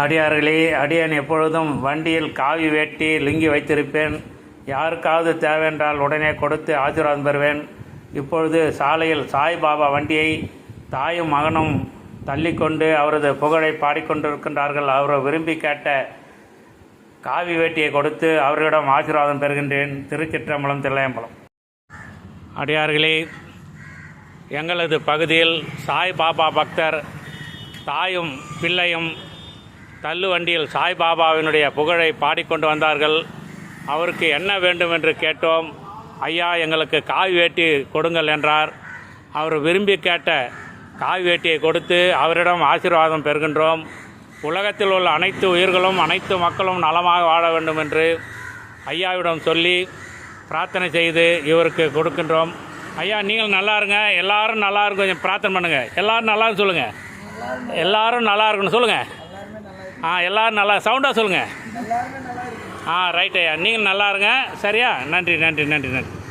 அடியார்களே அடியான் எப்பொழுதும் வண்டியில் காவி வேட்டி லுங்கி வைத்திருப்பேன். யாருக்காவது தேவையென்றால் உடனே கொடுத்து ஆசீர்வாதம் பெறுவேன். இப்பொழுது சாலையில் சாய்பாபா வண்டியை தாயும் மகனும் தள்ளிக்கொண்டு அவரது புகழை பாடிக்கொண்டிருக்கின்றார்கள். அவர் விரும்பி கேட்ட காவி வேட்டியை கொடுத்து அவர்களிடம் ஆசீர்வாதம் பெறுகின்றேன். திருச்சிற்றம்பலம் தில்லையம்பலம். அடியார்களே எங்களது பகுதியில் சாய்பாபா பக்தர் தாயும் பிள்ளையும் தள்ளு வண்டியில் சாய்பாபாவினுடைய புகழை பாடிக்கொண்டு வந்தார்கள். அவருக்கு என்ன வேண்டும் என்று கேட்டோம். ஐயா எங்களுக்கு காவி வேட்டி கொடுங்கள் என்றார். அவர் விரும்பி கேட்ட காவி வேட்டியை கொடுத்து அவரிடம் ஆசீர்வாதம் பெறுகின்றோம். உலகத்தில் உள்ள அனைத்து உயிர்களும் அனைத்து மக்களும் நலமாக வாழ வேண்டும் என்று ஐயாவிடம் சொல்லி பிரார்த்தனை செய்து இவருக்கு கொடுக்கின்றோம். ஐயா நீங்கள் நல்லா இருங்க. எல்லாரும் நல்லா இருக்கும் கொஞ்சம் பிரார்த்தனை பண்ணுங்கள் எல்லாரும் நல்லா சொல்லுங்கள் எல்லாரும் நல்லா இருக்கணும். சொல்லுங்கள் ஆ எல்லாரும் நல்லா சவுண்டாக சொல்லுங்க. ஆ ரைட் ஐயா. நீங்கள் நல்லா இருங்க. சரியா? நன்றி நன்றி நன்றி நன்றி.